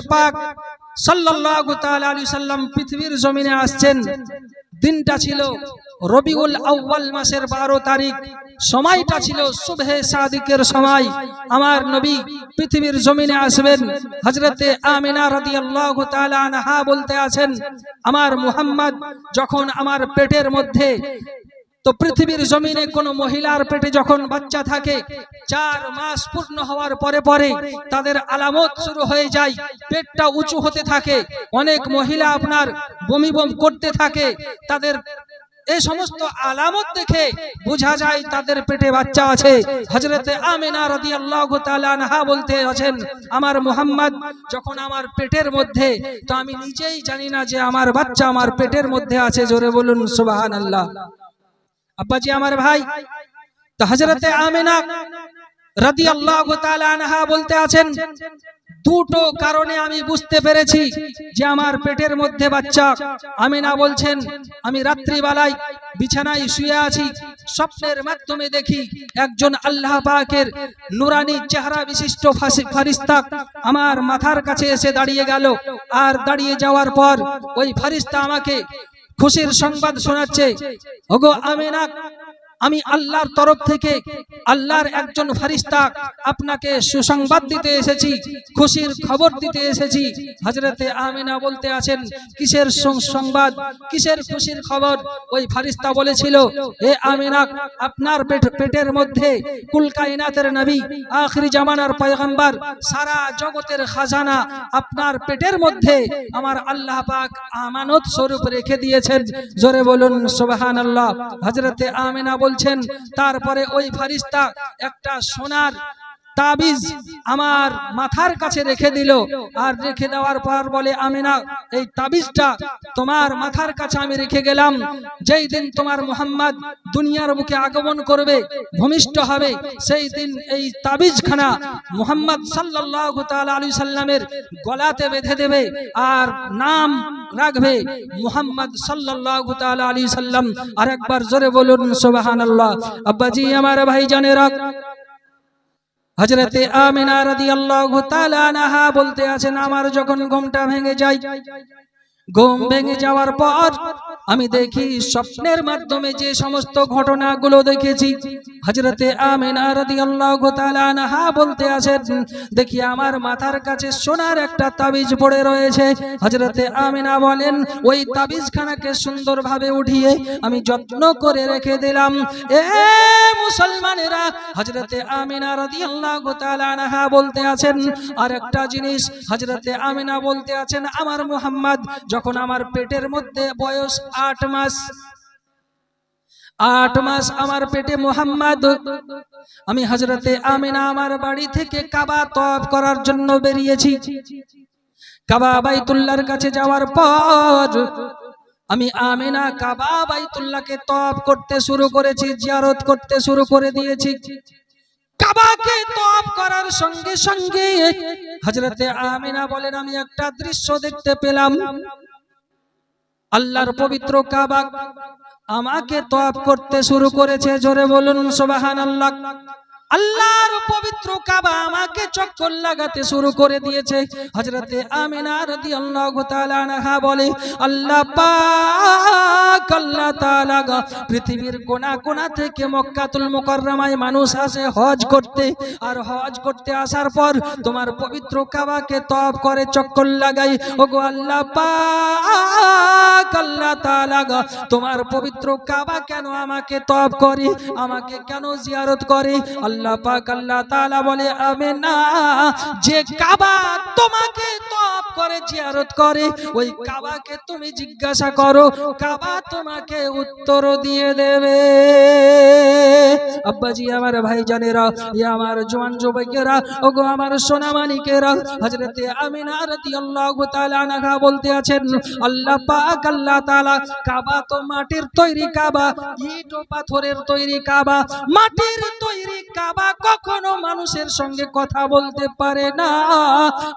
পাক সাল্লাল্লাহু তাআলা আলাইহি সাল্লাম পৃথিবীর জমিনে আসছেন। দিনটা ছিল রবিউল আউয়াল মাসের বারো তারিখ। সময়টা ছিল সুবহে সাদিকের সময়। আমার নবী পৃথিবীর জমিনে আসবেন। হজরতে আমিনা রাদিয়াল্লাহু তাআলা আনহা বলতে আছেন, আমার মুহাম্মদ যখন আমার পেটের মধ্যে তো পৃথিবীর জমিনে কোন মহিলার পেটে যখন বাচ্চা থাকে, চার মাস পূর্ণ হওয়ার পরে পরে তাদের আলামত শুরু হয়ে যায়, পেটটা উঁচু হতে থাকে, অনেক মহিলা আপনার বমি বম করতে থাকে, তাদের এই সমস্ত আলামত দেখে বোঝা যায় তাদের পেটে বাচ্চা আছে। হজরতে আমিনা রাদিয়াল্লাহু তাআলা আনহা বলতে আছেন, আমার মুহাম্মদ, যখন আমার পেটের মধ্যে, তো আমি নিজেই জানি না যে আমার বাচ্চা আমার পেটের মধ্যে আছে। জোরে বলুন, সুবহানাল্লাহ। আব্বাজি আমার ভাই হজরতে তাআলা আনহা বলতে আছেন, দুটো কারণে আমি বুঝতে পেরেছি যে আমার পেটের মধ্যে বাচ্চা। আমিনা বলছেন, আমি রাত্রিবেলায় বিছানায় শুয়ে আছি, স্বপ্নের মাধ্যমে দেখি একজন আল্লাহ পাকের নুরানি চেহারা বিশিষ্ট ফারিস্তা আমার মাথার কাছে এসে দাঁড়িয়ে গেল। আর দাঁড়িয়ে যাওয়ার পর ওই ফারিস্তা আমাকে খুশির সংবাদ শোনাচ্ছে। ওগো আমিনা আমি আল্লাহর তরফ থেকে আল্লাহর একজন ফারিস্তা আপনাকে সুসংবাদ দিতে এসেছি, খুশির খবর দিতে এসেছি। হজরতে আমিনা বলতে আছেন, কিসের সংবাদ কিসের খুশির খবর? ওই ফারিস্তা বলেছিল, হে আমিনা, আপনার পেট- পেটের মধ্যে কুল কায়নাতের নবী, আখরি জামানার পয়গম্বর, সারা জগতের খাজানা আপনার পেটের মধ্যে আমার আল্লাহ পাক আমানত স্বরূপ রেখে দিয়েছেন। জোরে বলুন সোবাহান আল্লাহ হযরতে আমিনা বলছেন, তারপরে ওই ফারিস্তা একটা সোনার তাবিজ আমার মাথার কাছে রেখে দিল। আর রেখে দেওয়ার পর বলে আমি না এই তাবিজটা তোমার মাথার কাছে আমি রেখে গেলাম। যেই দিন তোমার মোহাম্মদ দুনিয়ার মুখে আগমন করবে, ভূমিষ্ঠ হবে, সেই দিন এই তাবিজখানা মোহাম্মদ সাল্লাল্লাহু তাআলা আলাইহি সাল্লামের গলাতে বেঁধে দেবে। আর নাম রাখবে মুহাম্মদ সাল্লাল্লাহু তাআলা আলাইহি সাল্লাম আর একবার জোরে বলুন, সুবহানাল্লাহ। আব্বাজি, আমার ভাই জানে রাখ হজরতে আমিনা তাআলা আনহা বলতে আছেন, আমার যখন ঘুমটা ভেঙে যায় ঘুম ভেঙে যাওয়ার পর আমি দেখি স্বপ্নের মাধ্যমে যে সমস্ত ঘটনাগুলো দেখেছি। হজরতে বলতে আছেন, দেখি আমার মাথার কাছে সোনার একটা তাবিজ পড়ে রয়েছে। হজরতে আমিনা বলেন, ওই তাবিজখানাকে সুন্দরভাবে উঠিয়ে আমি যত্ন করে রেখে দিলাম। এ মুসলমানেরা হজরতে আমিনা রাদিয়াল্লাহু তাআলা আনহা বলতে আছেন আর একটা জিনিস হজরতে আমিনা বলতে আছেন, আমার মুহাম্মদ যখন আমার পেটের মধ্যে বয়স আট মাস আট মাস আমার পেটে মোহাম্মদ, আমি হজরতে আমিনা আমার বাড়ি থেকে কাবা তফ করার জন্য বেরিয়েছি। কাবা বাইতুল্লাহর কাছে যাওয়ার পর আমি আমিনা কাবা বাইতুল্লাহকে তফ করতে শুরু করেছি, জিয়ারত করতে শুরু করে দিয়েছি। কাবাকে তফ করার সঙ্গে সঙ্গে হজরতে আমিনা বলেন, আমি একটা দৃশ্য দেখতে পেলাম। আল্লাহর পবিত্র কাবাক আমাকে তফ করতে শুরু করেছে। জোরে বলুন সোবাহান আল্লাহ আল্লাহর পবিত্র কাবা আমাকে চক্কর লাগাতে শুরু করে দিয়েছে। হজরতে আমিনা রাদিয়াল্লাহু তাআলা আনহা বলে, আল্লাহ পাক, আল্লাহ তাআলা পৃথিবীর কোনা কোনা থেকে মক্কাতুল মুকাররমায় মানুষ আসে হজ করতে। আর হজ করতে আসার পর তোমার পবিত্র কাবাকে তফ করে চক্কর লাগাই। ওগো আল্লাহ পাক, আল্লাহ তাআলা তোমার পবিত্র কাবা কেন আমাকে তফ করে? আমাকে কেন জিয়ারত করে? আল্লাহ পাক আল্লাহ তাআলা বলে আমি না যে কাবা তোমাকে তপ করে, জিয়ারত করে, ওই কাবাকে তুমি জিজ্ঞাসা করো, কাবা তোমাকে উত্তর দিয়ে দেবে। আব্বাজি আমার ভাইজানেরা, ইয়া আমার জওয়ান যুবকেরা ওগো আমার সোনামানিকেরা, হযরতে আমিনা রাদিয়াল্লাহু তাআলা আনহা বলতে আছেন, আল্লাহ পাক, আল্লাহ তাআলা কাবা তো মাটির তৈরি কাবা, ইট ও পাথরের তৈরি কাবা, মাটির তৈরি কাবা কখনো মানুষের সঙ্গে কথা বলতে পারে না।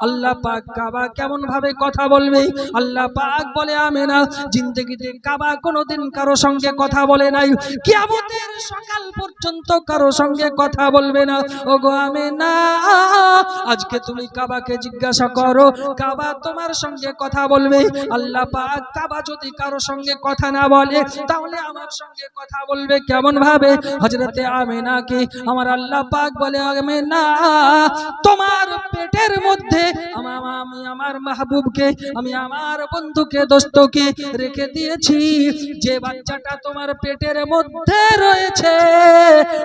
আল্লাহ পাক কাবা কেমন ভাবে কথা বলবে? আল্লাহ পাক বলে আমেনা, জিন্দগিতে কাবা কোনোদিন কারও সঙ্গে কথা বলে নাই। কিয়ামতের সকাল পর্যন্ত কারও সঙ্গে কথা বলবে না। ও গো আমি না আজকে তুমি কাবাকে জিজ্ঞাসা করো, কাবা তোমার সঙ্গে কথা বলবে? আল্লাহ পাক কাবা যদি কারও সঙ্গে কথা না বলে, তাহলে আমার সঙ্গে কথা বলবে কেমন ভাবে হজরতে আমেনাকে আমার আল্লাহ পাক বলে আমি না তোমার পেটের মধ্যে আমি আমার মাহবুবকে, আমি আমার বন্ধুকে, দোস্তকে রেখে দিয়েছি। যে বাচ্চাটা তোমার পেটের মধ্যে রয়েছে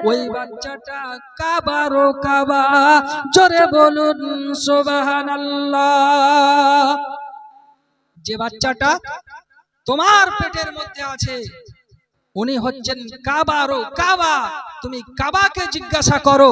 ওই বাচ্চাটা কাবারো কাবা। জোরে বলুন, সুবহানাল্লাহ। যে বাচ্চাটা তোমার পেটের মধ্যে আছে, উনি হচ্ছেন কাবারো কাবা। তুমি কাবাকে জিজ্ঞাসা করো।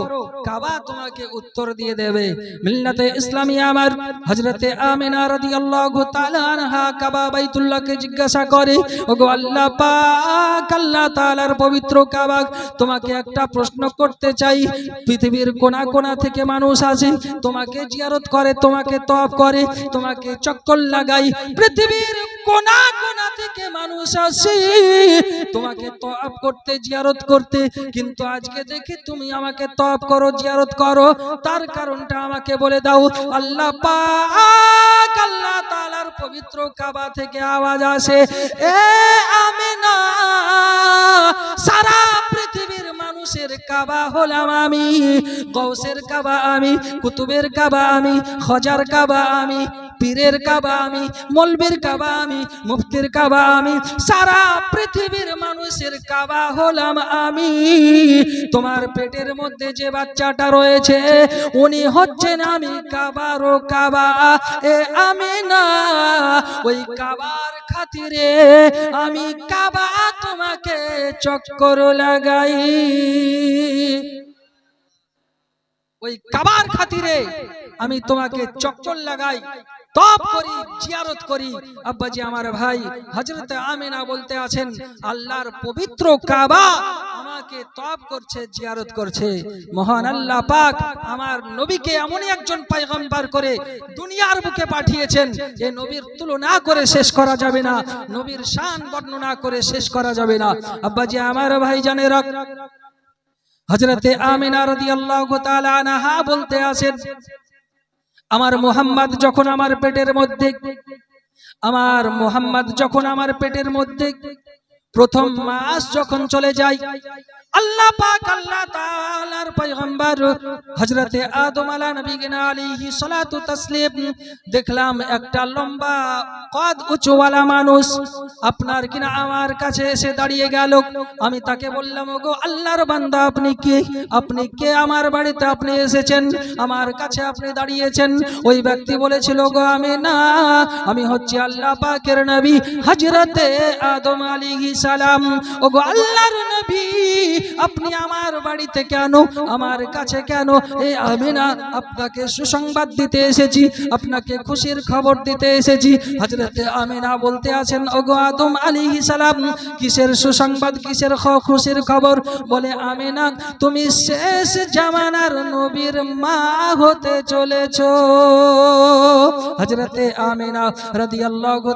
কাবা তোমাকে উত্তর দিয়ে দেবে। মিল্লাতে ইসলামী আমার হযরতে আমিনা রাদিয়াল্লাহু তাআলা আনহা কাবা বাইতুল্লাহকে জিজ্ঞাসা করে, ওগো আল্লাহ পাক, আল্লাহ তাআলার পবিত্র কাবা, তোমাকে একটা প্রশ্ন করতে চাই। পৃথিবীর কোনা কোনা থেকে মানুষ আসে, তোমাকে জিয়ারত করে, তোমাকে তওয়াফ করে, তোমাকে চক্কর লাগাই পৃথিবীর কোনা কোনা থেকে মানুষ আসে, তোমাকে তওয়াফ করতে, জিয়ারত করতে, কিন্তু আজকে দেখি তুমি আমাকে তপ করো, জিয়ারত করো। তার কারণটা আমাকে বলে দাও, আল্লাহ আল্লাহ তালার পবিত্র কাবা থেকে আওয়াজ আসে। এ আমি না সারা পৃথিবীর মানুষের কাবা হলাম আমি গৌসের কাবা আমি, কুতুবের কাবা আমি, খজার কাবা আমি পীরের কাবা আমি, মলবির কাবা আমি, মুফতির কাবা আমি, সারা পৃথিবীর মানুষের কাবা হলাম আমি। তোমার পেটের মধ্যে যে বাচ্চাটা রয়েছে, উনি হচ্ছেন আমি কাবারও কাবা। এ আমি না ওই কাবার খাতিরে আমি কাবা তোমাকে চক্কর লাগাই। ওই কাবার খাতিরে আমি তোমাকে চক্কর লাগাই। তপ করি, জিয়ারত করি। আব্বাজি আমার ভাই হযরত আমিনা বলতে আছেন, আল্লাহর পবিত্র কাবা আমাকে তপ করছে, জিয়ারত করছে। মহান আল্লাহ পাক আমার নবীকে এমনই একজন পয়গম্বর করে দুনিয়ার বুকে পাঠিয়েছেন, যে নবীর তুলনা করে শেষ করা যাবে না, নবীর শান বর্ণনা করে শেষ করা যাবে না। আব্বাজি আমার ভাই জানেরা হজরতে আমিনা তাআলা আনহা বলতে আছেন আমার মোহাম্মদ যখন আমার পেটের মধ্যে, আমার মোহাম্মদ যখন আমার পেটের মধ্যে, প্রথম মাস যখন চলে যায় আল্লাহ পাক, আল্লাহ তাআলার পয়গম্বর, হযরতে আদম আলা নবীনা আলাইহি সালাতু তাসলিম, দেখলাম একটা লম্বা, কদ উঁচুওয়ালা মানুষ, আপনার কিনা আমার কাছে এসে দাঁড়িয়ে গেল? আমি তাকে বললাম, ওগো আল্লাহর বান্দা, আপনি কে? আপনি কে আমার বাড়িতে আপনি এসেছেন? আমার কাছে আপনি দাঁড়িয়েছেন? ওই ব্যক্তি বলেছিল গো আমি না, আমি হচ্ছি আল্লাহ পাকের নবী, হযরতে আদম আলাইহিস সালাম। ওগো আল্লাহর আপনি আমার বাড়িতে কেন, আমার কাছে কেন? আপনাকে সুসংবাদ দিতে এসেছি, আপনাকে খুশির খবর দিতে এসেছি। আমিনা বলতে আছেন, ওগো আদম আলাইহিস সালাম, কিসের সুসংবাদ, কিসের খুশির খবর? বলে, আমিনা, তুমি শেষ জামানার নবীর মা হতে চলেছ। হজরতে আমিনা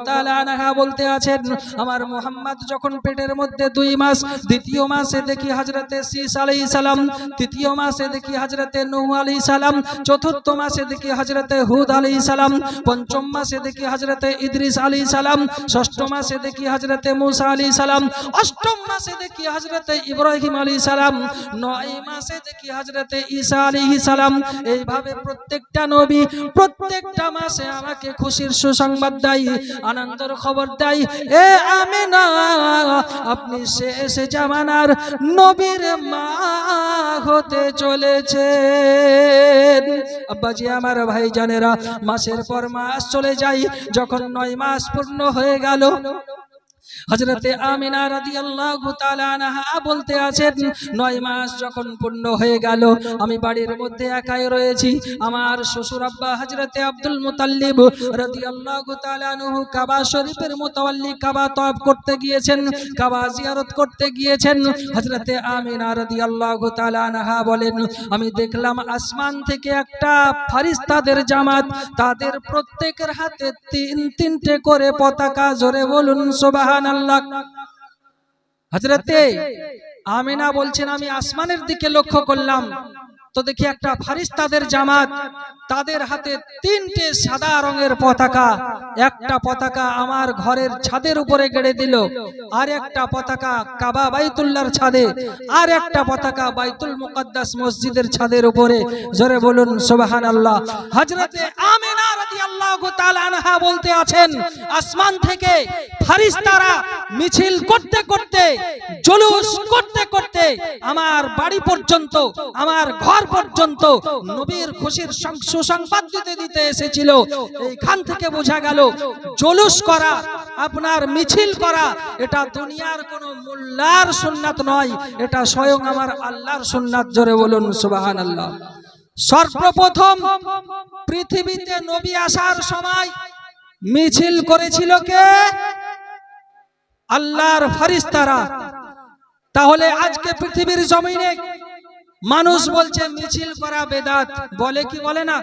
তাআলা আনহা বলতে আছেন, আমার মোহাম্মদ যখন পেটের মধ্যে দুই মাস, দ্বিতীয় মাসে দেখি হযরতে শীস আলাইহিস সালাম, তৃতীয় মাসে দেখি হযরতে নূহ আলাইহিস সালাম, চতুর্থ মাসে দেখি হযরতে হুদ আলাইহিস সালাম, পঞ্চম মাসে দেখি হযরতে ইদ্রিস আলাইহিস সালাম, ষষ্ঠ মাসে দেখি হযরতে মূসা আলাইহিস সালাম, অষ্টম মাসে দেখি হযরতে ইব্রাহিম আলাইহিস সালাম, নয় মাসে দেখি হযরতে ঈসা আলাইহিস সালাম। এইভাবে প্রত্যেকটা নবী প্রত্যেকটা মাসে আমাকে খুশির সুসংবাদ দেয়, আনন্দের খবর দেয়, এ আমিনা, আপনি শেষ জামানার নবীর মা হতে চলেছে আব্বাজি, আমার ভাই জানেরা মাসের পর মাস চলে যাই যখন নয় মাস পূর্ণ হয়ে গেল হজরতে আমিনা তাআলা আনহা বলতে আছেন নয় মাস যখন পূর্ণ হয়ে গেল আমি বাড়ির মধ্যে একাই রয়েছি। আমার শ্বশুর আব্বা হজরতে আব্দুল মুতাল্লিব রাদিয়াল্লাহু তাআলা আনহু কাবা শরীফের মুতাওয়াল্লি কাবা তওয়াব করতে গিয়েছেন কাবা জিয়ারত করতে গিয়েছেন। হজরতে আমিনা রাদিয়াল্লাহু তাআলা আনহা বলেন আমি দেখলাম আসমান থেকে একটা ফারিস্তাদের জামাত তাদের প্রত্যেকের হাতে তিন তিনটে করে পতাকা জোরে বলুন সুবহানাল্লাহ। হজরতে বলছেন, আমি আসমানের দিকে লক্ষ্য করলাম। তো দেখি একটা জামাত, তাদের হাতে তিনটে সাদা রঙের পতাকা। একটা পতাকা আমার ঘরের ছাদের উপরে গেড়ে দিল, আর একটা পতাকা কাবা বাইতুল্লাহর ছাদে, আর একটা পতাকা বাইতুল মুকদ্দাস মসজিদের ছাদের উপরে। জোরে বলুন সুবহান আল্লাহ হজরতে আমিনা বলতে আছেন, আসমান থেকে ফারিস্তারা মিছিল করতে করতে, জুলুস করতে করতে, আমার বাড়ি পর্যন্ত, আমার ঘর পর্যন্ত নবীর খুশির সুসংবাদ দিতে দিতে এসেছিল। এইখান থেকে বোঝা গেল, জুলুস করা, আপনার মিছিল করা, এটা দুনিয়ার কোনো মোল্লার সুন্নাত নয়, এটা স্বয়ং আমার আল্লাহর সুন্নাত, জোরে বলুন সুবহানাল্লাহ। সর্বপ্রথম পৃথিবীতে নবী আসার সময় মিছিল করেছিল কে? আল্লাহর ফারিস্তারা তাহলে আজকে পৃথিবীর জমিনে মানুষ বলছে, মিছিল করা বেদাত। বলে কি বলে না?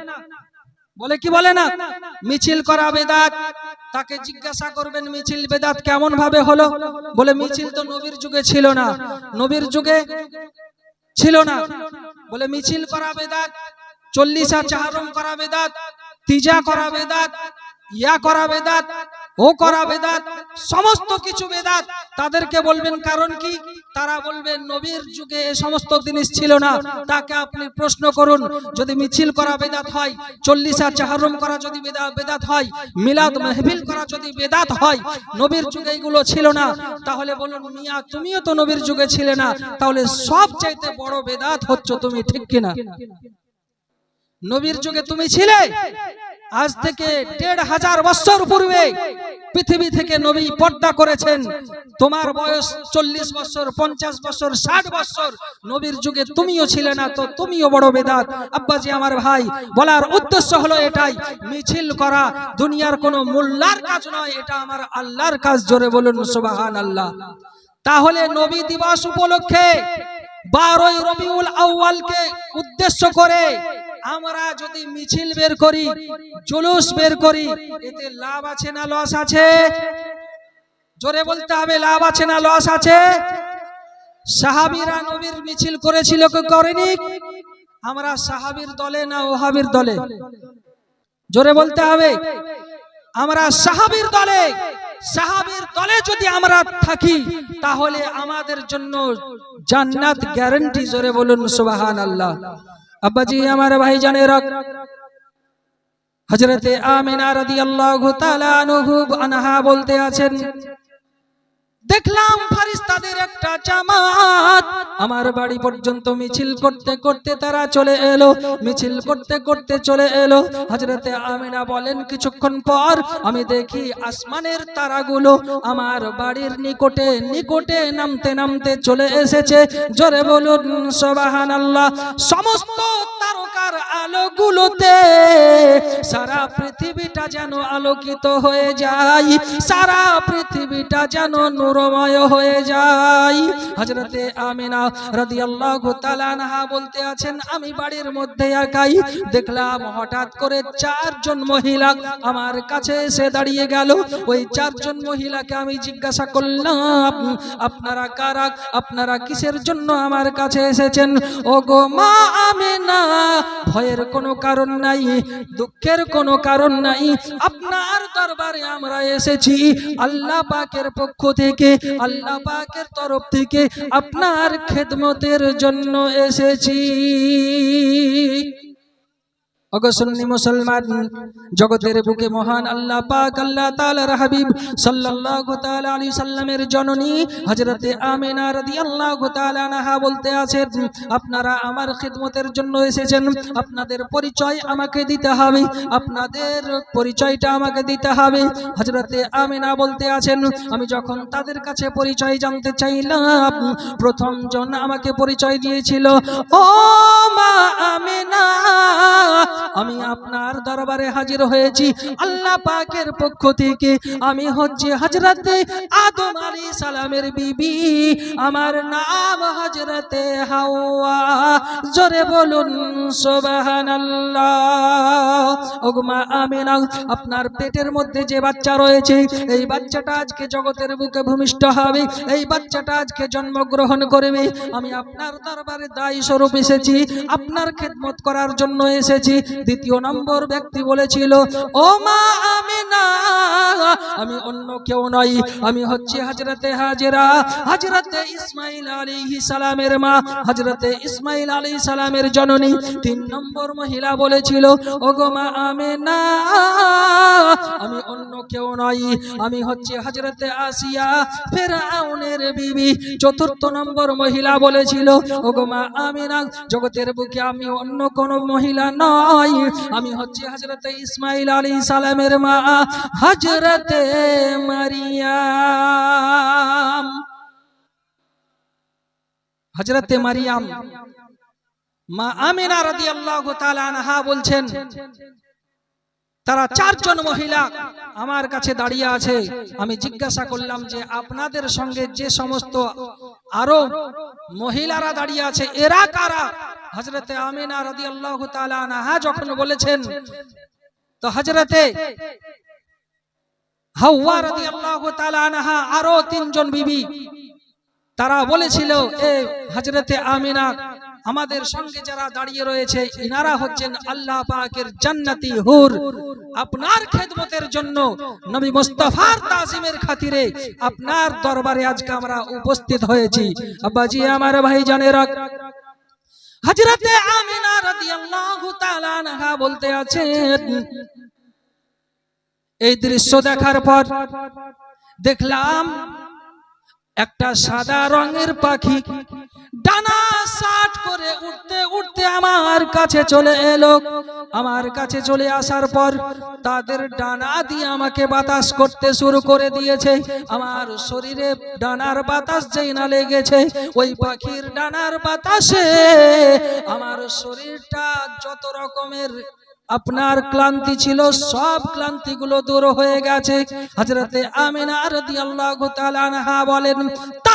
বলে কি বলে না? মিছিল করা বেদাত। তাকে জিজ্ঞাসা করবেন, মিছিল বেদাত কেমন ভাবে হলো? বলে, মিছিল তো নবীর যুগে ছিল না। নবীর যুগে ছিল না। বলে, মিছিল করা বেদাত, চল্লিশা চাহারম করা বেদাত, তিজা করা বেদাত ইয়া করা বেদাত, ও করা বেদাত, সমস্ত কিছু বেদাত। তাদেরকে বলবেন, কারণ কি? তারা বলবেন নবীর যুগে এ সমস্ত জিনিস ছিল না। তাকে আপনি প্রশ্ন করুন, যদি মিছিল করা বেদাত হয়, চল্লিশা চাহারম করা যদি বেদা- বেদাত হয়, মিলাদ মেহবিল করা যদি বেদাত হয়, নবীর যুগে এগুলো ছিল না। তাহলে বলুন, মিয়া, তুমিও তো নবীর যুগে ছিলে না। তাহলে সব চাইতে বড় বেদাত হচ্ছ তুমি, ঠিক কিনা? নবীর যুগে তুমি ছিলে? আজ থেকে দেড় হাজার বছর পূর্বে পৃথিবী থেকে নবী পর্দা করেছেন। তোমার বয়স চল্লিশ বছর, পঞ্চাশ বছর, ষাট বছর। নবীর যুগে তুমিও ছিলে না, তো তুমিও বড় বেদাত। আব্বাজি আমার ভাই, বলার উদ্দেশ্য হলো এটাই, মিছিল করা দুনিয়ার কোনো মোল্লার কাজ নয়, এটা আমার আল্লাহর কাজ, জোরে বলুন সুবাহান আল্লাহ তাহলে নবী দিবস উপলক্ষে বারোই রবিউল আউয়ালকে উদ্দেশ্য করে আমরা যদি মিছিল বের করি, জুলুস বের করি, এতে লাভ আছে না লস আছে? জোরে বলতে হবে, লাভ আছে না লস আছে? সাহাবীরা নবীর মিছিল করেছিল কি করেনি? আমরা সাহাবীর দলে না ওহাবির দলে? জোরে বলতে হবে, আমরা সাহাবীর দলে। সাহাবীর দলে যদি আমরা থাকি, তাহলে আমাদের জন্য জান্নাত গ্যারান্টি, জোরে বলুন সুবাহান আল্লাহ আব্বাজি আমার ভাই জানে জানেরা হজরতে আমিনা রাদিয়াল্লাহু তাআলা আনহু আনহা বলতে আছেন দেখলাম ফারিস্তাদের একটা জামাত। আমার বাড়ি পর্যন্ত মিছিল করতে করতে তারা চলে এলো। মিছিল করতে করতে চলে এলো। হজরতে আমিনা বলেন, কিছুক্ষণ পর আমি দেখি আসমানের তারাগুলো আমার বাড়ির নিকটে নিকটে নামতে নামতে চলে এসেছে। জোরে বলুন সোবাহান আল্লাহ সমস্ত তারকার আলোগুলোতে সারা পৃথিবীটা যেন আলোকিত হয়ে যায়। সারা পৃথিবীটা যেন নূরময় হয়ে যায় হজরতে আমিনা রাদিয়াল্লাহু তাআলা আনহা বলতে আছেন, আমি বাড়ির মধ্যে একাই দেখলাম হঠাৎ করে চারজন মহিলা আমার কাছে এসে দাঁড়িয়ে গেল। ওই চারজন মহিলাকে আমি জিজ্ঞাসা করলাম, আপনারা কারা? আপনারা কিসের জন্য আমার কাছে এসেছেন? ও গো মা আমিনা, ভয়ের কোনো কারণ নাই, দুঃখের কোনো কারণ নাই। আপনার দরবারে আমরা এসেছি, আল্লাহ পাকের পক্ষ থেকে আল্লাহ পাকের তরফ থেকে আপনার খেদমতের জন্য এসেছি। অগসন্নি মুসলমান, জগতের বুকে মহান আল্লাহ পাক, আল্লাহ তাআলার হাবিব সাল্লাল্লাহু তাআলা আলাইহি সাল্লামের জননী হযরতে আমিনা রাদিয়াল্লাহু তাআলা আনহা বলতে আছেন, আপনারা আমার খিদমতের জন্য এসেছেন, আপনাদের পরিচয় আমাকে দিতে হবে, আপনাদের পরিচয়টা আমাকে দিতে হবে। হযরতে আমিনা বলতে আছেন, আমি যখন তাদের কাছে পরিচয় জানতে চাইলাম, প্রথম জন আমাকে পরিচয় দিয়েছিল, ও মা আমিনা আমি আপনার দরবারে হাজির হয়েছি। আল্লাহ পাকের পক্ষ থেকে আমি হচ্ছে হজরতে আদম আলী সালামের বিবি। আমার নাম হজরতে হাওয়া। জোরে বলুন, সুবহানাল্লাহ। ওগমা আমিনা, আপনার পেটের মধ্যে যে বাচ্চা রয়েছে, এই বাচ্চাটা আজকে জগতের বুকে ভূমিষ্ঠ হবে। এই বাচ্চাটা আজকে জন্মগ্রহণ করবে। আমি আপনার দরবারে দায়ী স্বরূপ এসেছি। আপনার খেদমত করার জন্য এসেছি। দ্বিতীয় নম্বর ব্যক্তি বলেছিল, ও মা আমি না আমি অন্য কেউ নই, আমি হচ্ছে হাজরতে হাজরা, হাজরতে ইসমাইল আলাইহি সালামের মা, হাজরতে ইসমাইল আলাইহিস সালামের জননী। তিন নম্বর মহিলা বলেছিল ও গো মা আমি না আমি অন্য কেউ নই, আমি হচ্ছে হাজরতে আসিয়া ফেরাউনের বিবি। চতুর্থ নম্বর মহিলা বলেছিল ও গো মা আমিনা, জগতের বুকে আমি অন্য কোন মহিলা নয় আমি হচ্ছে হজরতে ইসমাইল আলী সালামের মা হজরতে মারিয়াম। হজরতে মারিয়াম। মা আমিনা রাদিয়াল্লাহু তাআলা আনহা বলছেন তারা চারজন মহিলা আমার কাছে দাঁড়িয়ে আছে। আমি জিজ্ঞাসা করলাম যে, আপনাদের সঙ্গে যে সমস্ত আরও মহিলারা দাঁড়িয়ে আছে, এরা কারা? হজরতে আমিনা রাদি আল্লাহ আনহা যখন বলেছেন, তো হজরতে হাওয়া রাদি আল্লাহ আনহা আরও তিনজন বিবি, তারা বলেছিল, এ হজরতে আমিনা আমাদের সঙ্গে যারা দাঁড়িয়ে রয়েছে ইনারা হচ্ছেন আল্লাহ পাকের জান্নাতি হুর। আপনার খেদমতের জন্য নবী মুস্তাফার তাজিমের খাতিরে আপনার দরবারে আজকে আমরা উপস্থিত হয়েছি। আব্বাজি আমার ভাই জানেরা হযরতে আমিনা রাদিয়াল্লাহু তাআলা আনহা বলতে আছেন এই দৃশ্য দেখার পর দেখলাম একটা সাদা রঙের পাখি ডানা সাট করে উঠতে উঠতে আমার কাছে চলে এলো। আমার কাছে চলে আসার পর তাদের ডানা দিয়ে আমাকে বাতাস করতে শুরু করে দিয়েছে। আমার শরীরে ডানার বাতাস যেই না লেগেছে, ওই পাখির ডানার বাতাসে আমার শরীরটা যত রকমের আপনার ক্লান্তি ছিল, সব ক্লান্তিগুলো দূর হয়ে গেছে। হজরতে আমিনা আনহা বলেন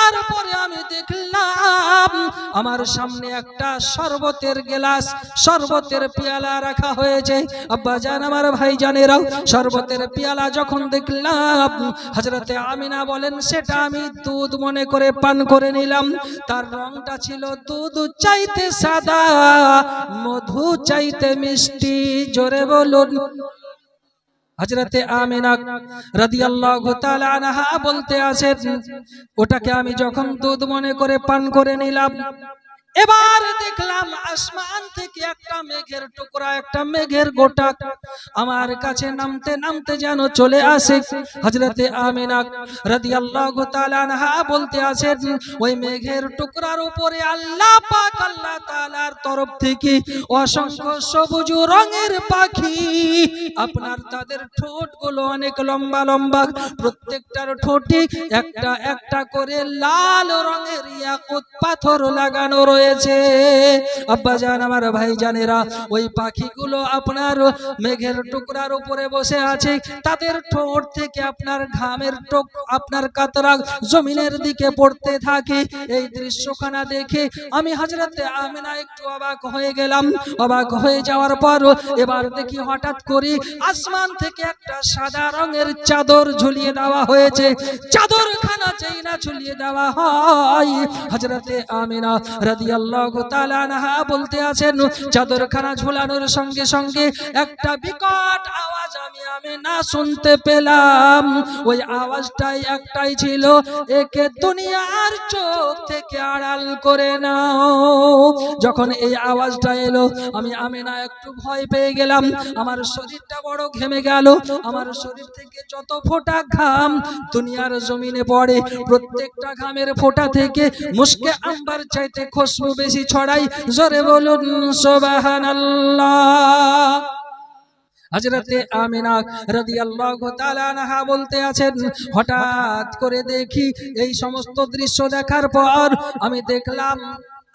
তারপরে আমি দেখলাম, আমার সামনে একটা শরবতের গ্লাস, শরবতের পেয়ালা রাখা হয়েছে। আব্বা জান, আমার ভাই জানেরাও, শরবতের পেয়ালা যখন দেখলাম হজরতে আমিনা বলেন, সেটা আমি দুধ মনে করে পান করে নিলাম। তার রংটা ছিল দুধ চাইতে সাদা, মধু চাইতে মিষ্টি। জোরে বলুন। হজরতে আমিনা রাদিয়াল্লাহু তাআলা আনহা বলতে আছেন ওটাকে আমি যখন দুধ মনে করে পান করে নিলাম এবার দেখলাম আসমান থেকে একটা মেঘের টুকরা, একটা মেঘের গোটা। আমার কাছে নামতে নামতে যেন চলে আসে। হজরতে আমিনা রাদিয়াল্লাহু তাআলা আনহা বলতে আছেন, ওই মেঘের টুকরার উপরে আল্লাহ পাক, আল্লাহ তাআলার তরফ থেকে অসংখ্য সবুজ রঙের পাখি। আপনার তাদের ঠোঁটগুলো অনেক লম্বা লম্বা। প্রত্যেকটার ঠোঁটে একটা একটা করে লাল রঙের ইয়াকুত পাথর লাগানো রয়েছে আব্বা জান, আমার ভাই জানেরা, ওই পাখিগুলো আপনার মেঘের টুকরার উপরে বসে আছে। তাদের ঠোঁট থেকে আপনার ঘামের টোক, আপনার কাতরা জমিনের দিকে পড়তে থাকে। এই দৃশ্যখানা দেখে আমি হাজরাতে আমিনা একটু অবাক হয়ে গেলাম। অবাক হয়ে যাওয়ার পর এবার দেখি হঠাৎ করে আসমান থেকে একটা সাদা রঙের চাদর ঝুলিয়ে দেওয়া হয়েছে। চাদরখানা চাই না ঝুলিয়ে দেওয়া হয়। হজরতে আমিনা রাদিয়াল্লাহু তাআলা আনহা বলতে আছেন, চাদরখানা ঝুলানোর সঙ্গে সঙ্গে একটা বিকট আওয়াজ আমি আমি না শুনতে পেলাম। ওই আওয়াজটাই একটাই ছিল, একে দুনিয়ার চোখ থেকে আড়াল করে নাও। যখন এই আওয়াজটা এলো, আমি আমি না একটু ভয় পেয়ে গেলাম। আমার শরীরটা বড় ঘেমে গেল। আমার শরীর থেকে যত ফোঁটা ঘাম দুনিয়ার জমিনে পড়ে, প্রত্যেকটা ঘামের ফোঁটা থেকে মুস্কে আম্বার চাইতে খুশবু বেশি ছড়াই, জোরে বলুন, সুবহানাল্লাহ। হজরতে আমিনা রাদিয়াল্লাহু তাআলা আনহা বলতে আছেন, হঠাৎ করে দেখি এই সমস্ত দৃশ্য দেখার পর আমি দেখলাম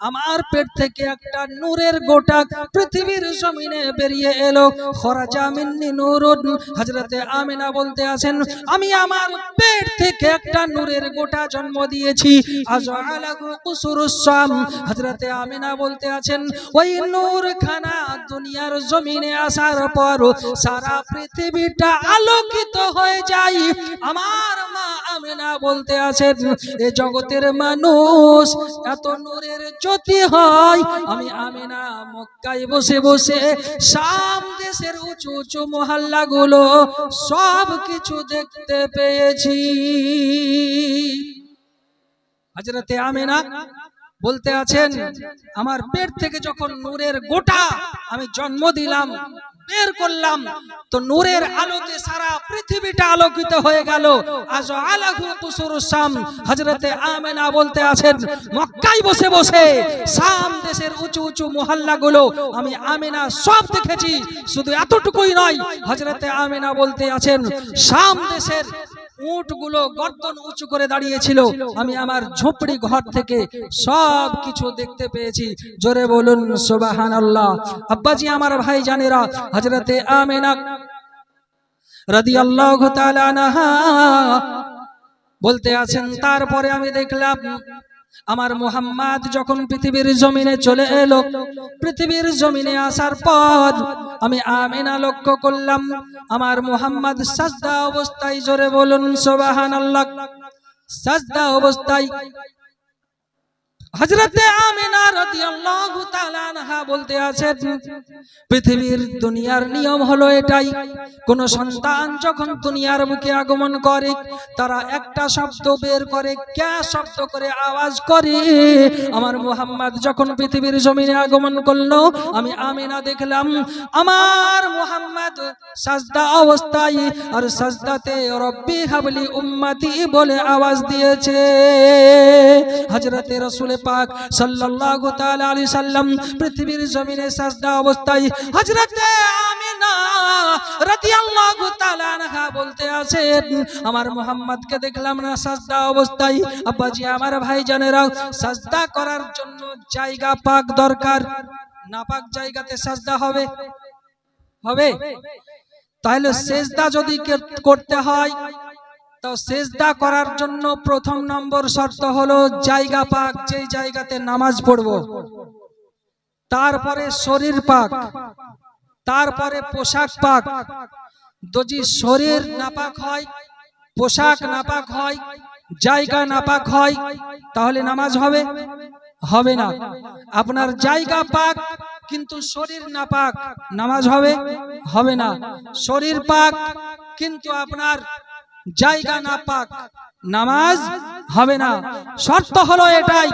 আমার পেট থেকে একটা নূরের গোটা পৃথিবীর জমিনে বেরিয়ে এলো। খরাজা মিন্নি নূরুন, হযরতে আমিনা বলতে আছেন আমি আমার পেট থেকে একটা নূরের গোটা জন্ম দিয়েছি। হযরতে আমিনা বলতে আছেন ওই নূর খানা দুনিয়ার জমিনে আসার পর সারা পৃথিবীটা আলোকিত হয়ে যায়। আমার আমিনা বলতে আছেন, এ জগতের মানুষ এত নূরের জ্যোতি হয়। আমি আমিনা মক্কায় বসে বসে শাম দেশের উঁচু উঁচু মহল্লাগুলো সব কিছু দেখতে পেয়েছি। হজরতে আমিনা বলতে আছেন, আমার পেট থেকে যখন নূরের গোটা আমি জন্ম দিলাম বের করলাম। তো নূরের আলোতে সারা পৃথিবীটা আলোকিত হয়ে গেল। আজ আলাহু কুসুর শাম। হজরতে আমেনা বলতে আছেন, মক্কায় বসে বসে শাম দেশের উঁচু উঁচু মহল্লাগুলো আমি আমেনা সব দেখেছি। শুধু এতটুকুই নয় হজরতে আমেনা বলতে আছেন, শাম দেশের উটগুলো গর্দন উঁচু করে দাঁড়িয়েছিল। আমি আমার ঝুপড়ি ঘর থেকে সব কিছু দেখতে পেয়েছি। জোরে বলুন সুবাহান আল্লাহ আব্বাজি, আমার ভাই জানেরা হজরতে আমেনা রাদি আল্লাহ বলতে আছেন, তারপরে আমি দেখলাম আমার মোহাম্মদ যখন পৃথিবীর জমিনে চলে এলো, পৃথিবীর জমিনে আসার পর আমি আমিনা লক্ষ্য করলাম, আমার মোহাম্মদ সাজদা অবস্থায় জোরে বলুন সোবাহান আল্লাহ সাজদা অবস্থায় হজরতে আমিনা রাদিয়াল্লাহু তাআলা আনহা বলতে আছেন, পৃথিবীর দুনিয়ার নিয়ম হলো এটাই, কোন সন্তান যখন দুনিয়ার বুকে আগমন করে, তারা একটা শব্দ বের করে, ক্যা শব্দ করে আওয়াজ করে, আমার মুহাম্মদ যখন পৃথিবীর জমিনে আগমন করল, আমি আমিনা দেখলাম, আমার মুহাম্মদ সাজদা অবস্থায়, আর সাজদাতে রব্বি হাবলি উম্মতি বলে আওয়াজ দিয়েছে। হযরতে রাসূল পাক সাল্লাল্লাহু তাআলা আলাইহি সাল্লাম পৃথিবীর জমিনে সাজদা অবস্থায় হযরতে মুহাম্মদকে দেখলাম না সাজদা অবস্থায়। আব্বাজি, আমার ভাইজানেরা সাজদা করার জন্য জায়গা পাক দরকার। নাপাক জায়গাতে সাজদা হবে। হবে? তাহলে সেজদা যদি করতে হয় তো সেজদা করার জন্য প্রথম নম্বর শর্ত হলো জায়গা পাক, যেই জায়গাতে নামাজ পড়ব। তারপরে শরীর পাক, তারপরে পোশাক পাক। যদি শরীর নাপাক হয়, পোশাক নাপাক হয়, জায়গা নাপাক হয়, তাহলে নামাজ হবে? হবে না। আপনার জায়গা পাক, কিন্তু শরীর নাপাক, নামাজ হবে? হবে না। শরীর পাক, কিন্তু আপনার জায়গা না পাক, নামাজ হবে না। শর্ত হলো এটাই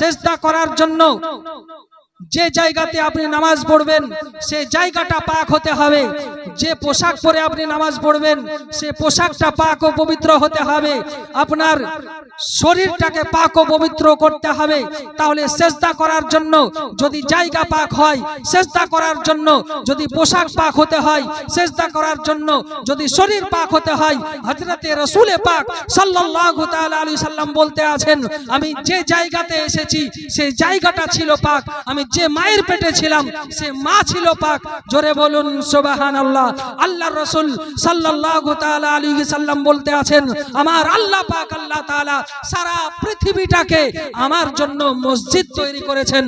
চেষ্টা করার জন্য যে জায়গাতে আপনি নামাজ পড়বেন, সে জায়গাটা পাক হতে হবে। যে পোশাক পরে আপনি নামাজ পড়বেন, সে পোশাকটা পাক ও পবিত্র হতে হবে। আপনার শরীরটাকে পাক ও পবিত্র করতে হবে। তাহলে সেজদা করার জন্য যদি জায়গা পাক হয়, সেজদা করার জন্য যদি পোশাক পাক হতে হয়, সেজদা করার জন্য যদি শরীর পাক হতে হয়, হযরতে রাসূলে পাক সাল্লাল্লাহু তাআলা আলাইহি সাল্লাম বলতে আছেন, আমি যে জায়গাতে এসেছি সেই জায়গাটা ছিল পাক। আমি যে মায়ের পেটে ছিলাম, সে মা ছিল পাক। জোরে বলুন, সুবহানাল্লাহ। আল্লাহর রসুল তাআলা আলী সাল্লাম বলতে আছেন, আমার আল্লাহ পাক আল্লাহ তাআলা সারা পৃথিবীটাকে আমার জন্য মসজিদ তৈরি করেছেন।